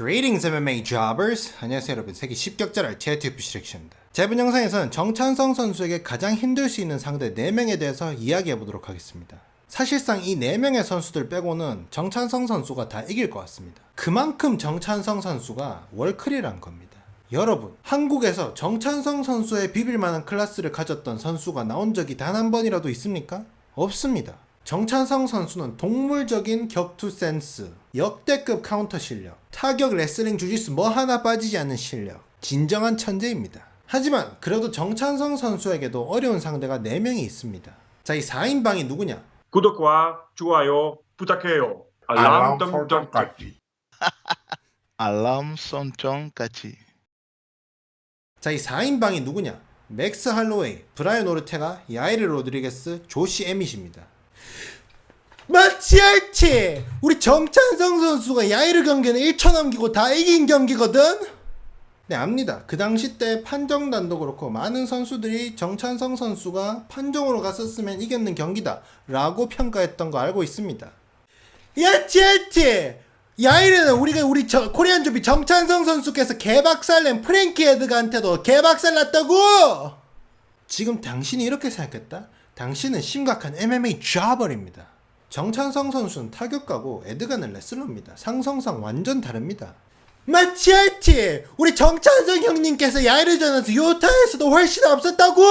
Greetings MMA Jobbers! 안녕하세요 여러분. 세계 10격자를 제트프 시렉션입니다. 자 이번 영상에서는 정찬성 선수에게 가장 힘들 수 있는 상대 4명에 대해서 이야기해 보도록 하겠습니다. 사실상 이 4명의 선수들 빼고는 정찬성 선수가 다 이길 것 같습니다. 그만큼 정찬성 선수가 월클이란 겁니다. 여러분 한국에서 정찬성 선수의 비빌만한 클래스를 가졌던 선수가 나온 적이 단 한 번이라도 있습니까? 없습니다. 정찬성 선수는 동물적인 격투 센스, 역대급 카운터 실력, 타격 레슬링 주짓수 뭐 하나 빠지지 않는 실력, 진정한 천재입니다. 하지만 그래도 정찬성 선수에게도 어려운 상대가 4명이 있습니다. 자, 이 4인방이 누구냐? 구독과 좋아요 부탁해요. 알람 설정까지. 알람 설정까지. 자, 이 4인방이 누구냐? 맥스 할로웨이, 브라이언 오르테가, 야이르 로드리게스, 조시 에밋입니다. 맞지 않지? 우리 정찬성 선수가 야이르 경기는 1초 남기고 다 이긴 경기거든? 네, 압니다. 그 당시 때 판정단도 그렇고 많은 선수들이 정찬성 선수가 판정으로 갔었으면 이겼는 경기다 라고 평가했던 거 알고 있습니다. 야치 야치! 야이르는 우리가 우리 저, 코리안 조비 정찬성 선수께서 개박살낸 프랭키 에드가한테도 개박살 났다고! 지금 당신이 이렇게 생각했다? 당신은 심각한 MMA 좌벌입니다. 정찬성 선수는 타격가고 에드가는 레슬러입니다. 상성상 완전 다릅니다. 않지? 우리 정찬성 형님께서 야이르전에서 요타에서도 훨씬 앞섰다고!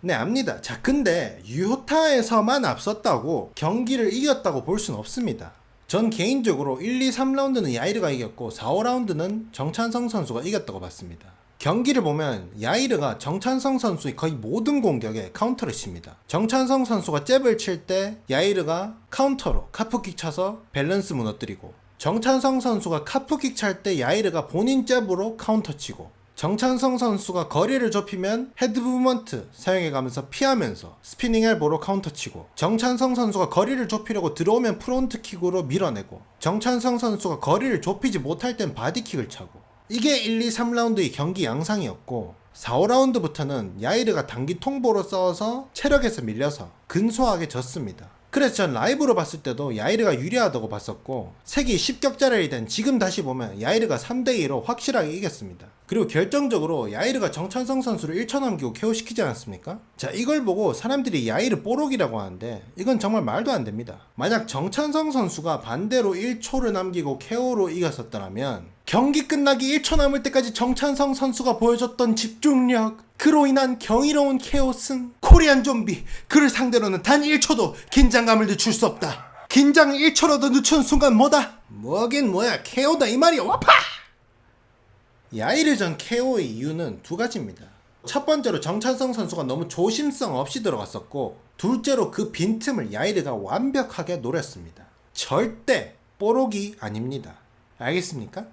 네, 압니다. 자, 근데 유효타에서만 앞섰다고 경기를 이겼다고 볼 수는 없습니다. 전 개인적으로 1, 2, 3라운드는 야이르가 이겼고 4, 5라운드는 정찬성 선수가 이겼다고 봤습니다. 경기를 보면 야이르가 정찬성 선수의 거의 모든 공격에 카운터를 칩니다. 정찬성 선수가 잽을 칠 때 야이르가 카운터로 카프킥 쳐서 밸런스 무너뜨리고 정찬성 선수가 카프킥 찰 때 야이르가 본인 잽으로 카운터 치고 정찬성 선수가 거리를 좁히면 헤드 무브먼트 사용해가면서 피하면서 스피닝 엘보로 카운터 치고 정찬성 선수가 거리를 좁히려고 들어오면 프론트 킥으로 밀어내고 정찬성 선수가 거리를 좁히지 못할 땐 바디킥을 차고 이게 1, 2, 3라운드의 경기 양상이었고 4, 5라운드부터는 야이르가 단기 통보로 싸워서 체력에서 밀려서 근소하게 졌습니다. 그래서 전 라이브로 봤을 때도 야이르가 유리하다고 봤었고 세계 10격자를 된 지금 다시 보면 야이르가 3대2로 확실하게 이겼습니다. 그리고 결정적으로 야이르가 정찬성 선수를 1초 남기고 KO시키지 않았습니까? 자 이걸 보고 사람들이 야이르 뽀록이라고 하는데 이건 정말 말도 안 됩니다. 만약 정찬성 선수가 반대로 1초를 남기고 KO로 이겼었더라면 경기 끝나기 1초 남을 때까지 정찬성 선수가 보여줬던 집중력 그로 인한 경이로운 승 코리안 좀비 그를 상대로는 단 1초도 긴장감을 늦출 수 없다 긴장을 1초라도 늦춘 순간 뭐다? 뭐긴 뭐야 KO다 이 말이야 와파! 야이르전 KO의 이유는 두 가지입니다. 첫 번째로 정찬성 선수가 너무 조심성 없이 들어갔었고 둘째로 그 빈틈을 야이르가 완벽하게 노렸습니다. 절대 뽀록이 아닙니다. 알겠습니까?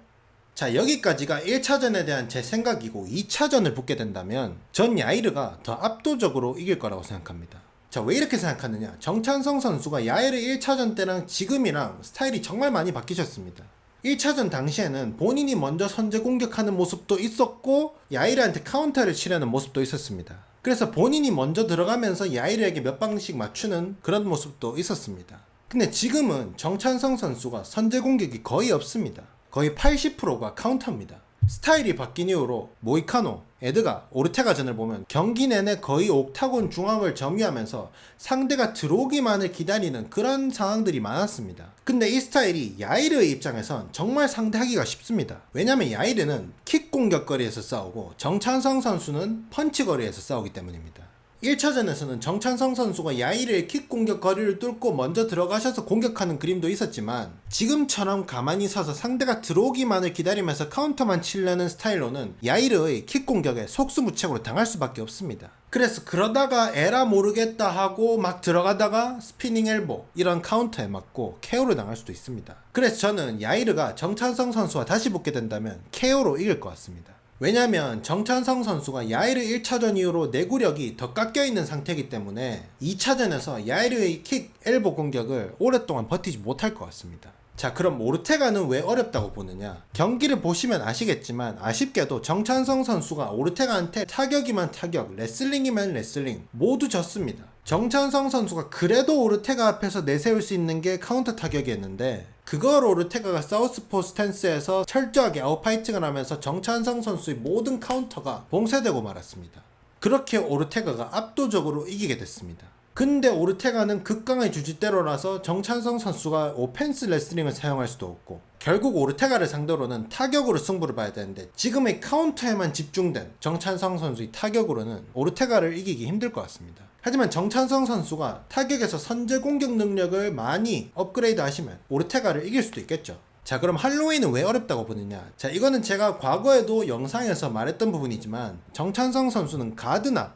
자 여기까지가 1차전에 대한 제 생각이고 2차전을 붙게 된다면 전 야이르가 더 압도적으로 이길 거라고 생각합니다. 자 왜 이렇게 생각하느냐 정찬성 선수가 야이르 1차전 때랑 지금이랑 스타일이 정말 많이 바뀌셨습니다. 1차전 당시에는 본인이 먼저 선제 공격하는 모습도 있었고 야이르한테 카운터를 치려는 모습도 있었습니다. 그래서 본인이 먼저 들어가면서 야이르에게 몇 방씩 맞추는 그런 모습도 있었습니다. 근데 지금은 정찬성 선수가 선제 공격이 거의 없습니다. 거의 80%가 카운터입니다. 스타일이 바뀐 이후로 모이카노, 에드가, 오르테가전을 보면 경기 내내 거의 옥타곤 중앙을 점유하면서 상대가 들어오기만을 기다리는 그런 상황들이 많았습니다. 근데 이 스타일이 야이르의 입장에선 정말 상대하기가 쉽습니다. 왜냐면 야이르는 킥 공격 거리에서 싸우고 정찬성 선수는 펀치 거리에서 싸우기 때문입니다. 1차전에서는 정찬성 선수가 야이르의 킥 공격 거리를 뚫고 먼저 들어가셔서 공격하는 그림도 있었지만 지금처럼 가만히 서서 상대가 들어오기만을 기다리면서 카운터만 치려는 스타일로는 야이르의 킥 공격에 속수무책으로 당할 수밖에 없습니다. 그래서 그러다가 에라 모르겠다 하고 막 들어가다가 스피닝 엘보 이런 카운터에 맞고 KO를 당할 수도 있습니다. 그래서 저는 야이르가 정찬성 선수와 다시 붙게 된다면 KO로 이길 것 같습니다. 왜냐면 정찬성 선수가 야이르 1차전 이후로 내구력이 더 깎여 있는 상태이기 때문에 2차전에서 야이르의 킥, 엘보 공격을 오랫동안 버티지 못할 것 같습니다. 자, 그럼 오르테가는 왜 어렵다고 보느냐? 경기를 보시면 아시겠지만 아쉽게도 정찬성 선수가 오르테가한테 타격이만 타격, 레슬링이만 레슬링 모두 졌습니다. 정찬성 선수가 그래도 오르테가 앞에서 내세울 수 있는 게 카운터 타격이었는데 그걸 오르테가가 사우스포 스탠스에서 철저하게 아웃파이팅을 하면서 정찬성 선수의 모든 카운터가 봉쇄되고 말았습니다. 그렇게 오르테가가 압도적으로 이기게 됐습니다. 근데 오르테가는 극강의 주짓대로라서 정찬성 선수가 오펜스 레슬링을 사용할 수도 없고 결국 오르테가를 상대로는 타격으로 승부를 봐야 되는데 지금의 카운터에만 집중된 정찬성 선수의 타격으로는 오르테가를 이기기 힘들 것 같습니다. 하지만 정찬성 선수가 타격에서 선제 공격 능력을 많이 업그레이드 하시면 오르테가를 이길 수도 있겠죠. 자 그럼 할로윈은 왜 어렵다고 보느냐 자 이거는 제가 과거에도 영상에서 말했던 부분이지만 정찬성 선수는 가드나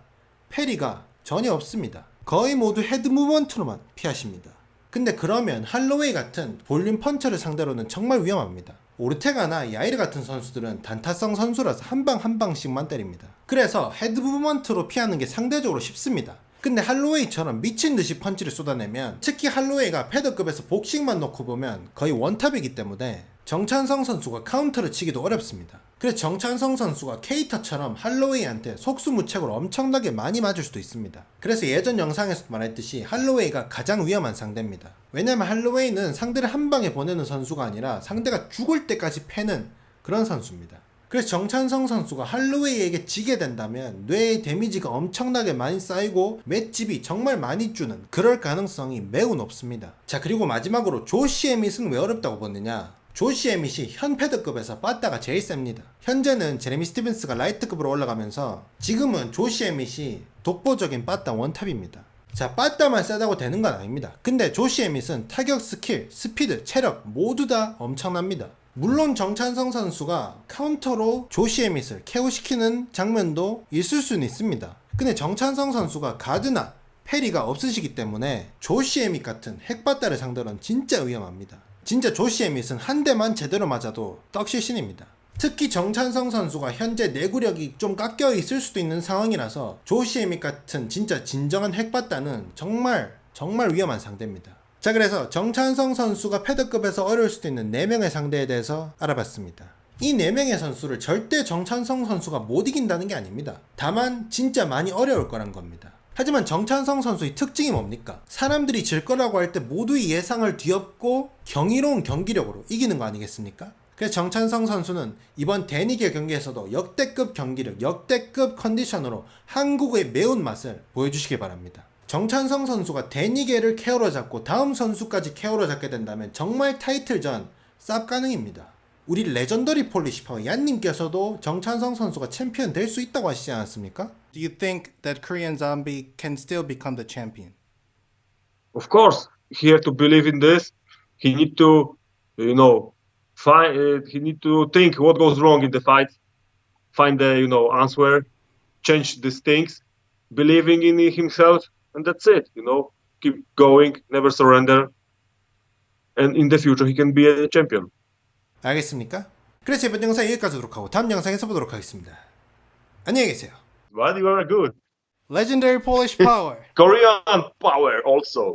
페리가 전혀 없습니다 거의 모두 헤드 무브먼트로만 피하십니다. 근데 그러면 할로웨이 같은 볼륨 펀처를 상대로는 정말 위험합니다. 오르테가나 야이르 같은 선수들은 단타성 선수라서 한 방 한 방씩만 때립니다. 그래서 헤드 무브먼트로 피하는 게 상대적으로 쉽습니다. 근데 할로웨이처럼 미친 듯이 펀치를 쏟아내면 특히 할로웨이가 패더급에서 복싱만 놓고 보면 거의 원탑이기 때문에 정찬성 선수가 카운터를 치기도 어렵습니다. 그래서 정찬성 선수가 케이터처럼 할로웨이한테 속수무책으로 엄청나게 많이 맞을 수도 있습니다. 그래서 예전 영상에서도 말했듯이 할로웨이가 가장 위험한 상대입니다. 왜냐면 할로웨이는 상대를 한 방에 보내는 선수가 아니라 상대가 죽을 때까지 패는 그런 선수입니다. 그래서 정찬성 선수가 할로웨이에게 지게 된다면 뇌의 데미지가 엄청나게 많이 쌓이고 맷집이 정말 많이 주는 그럴 가능성이 매우 높습니다. 자 그리고 마지막으로 조시 에밋은 왜 어렵다고 보느냐 조시 에밋이 현 패드급에서 빠따가 제일 셉니다. 현재는 제레미 스티븐스가 라이트급으로 올라가면서 지금은 조시 에밋이 독보적인 빠따 원탑입니다. 자, 빠따만 세다고 되는 건 아닙니다. 근데 조시 에밋은 타격 스킬, 스피드, 체력 모두 다 엄청납니다. 물론 정찬성 선수가 카운터로 조시 에밋을 KO시키는 장면도 있을 수는 있습니다. 근데 정찬성 선수가 가드나 페리가 없으시기 때문에 조시 에밋 같은 핵바따를 상대로는 진짜 위험합니다. 진짜 조시 에밋은 한 대만 제대로 맞아도 떡실신입니다. 특히 정찬성 선수가 현재 내구력이 좀 깎여 있을 수도 있는 상황이라서 조시 에밋 같은 진짜 진정한 핵바따는 정말 정말 위험한 상대입니다. 자 그래서 정찬성 선수가 패드급에서 어려울 수도 있는 4명의 상대에 대해서 알아봤습니다. 이 4명의 선수를 절대 정찬성 선수가 못 이긴다는 게 아닙니다. 다만 진짜 많이 어려울 거란 겁니다. 하지만 정찬성 선수의 특징이 뭡니까? 사람들이 질 거라고 할 때 모두의 예상을 뒤엎고 경이로운 경기력으로 이기는 거 아니겠습니까? 그래서 정찬성 선수는 이번 데니게 경기에서도 역대급 경기력, 역대급 컨디션으로 한국의 매운맛을 보여주시기 바랍니다. 정찬성 선수가 데니게를 케어로 잡고 다음 선수까지 케어로 잡게 된다면 정말 타이틀전 쌉 가능입니다. 우리 레전더리 폴리시파 얀님께서도 정찬성 선수가 챔피언 될 수 있다고 하시지 않았습니까? Do you think that Korean Zombie can still become the champion? Of course, he have to believe in this. He need to, you know, find. Uh, he need to think what goes wrong in the fight, find the you know answer, change these things, believing in himself, and that's it. You know, keep going, never surrender, and in the future he can be a champion. 알겠습니까? 그래서 이번 영상 여기까지 하도록 하고 다음 영상에서 보도록 하겠습니다. 안녕히 계세요. But you are good. Legendary Polish Power. Korean power also.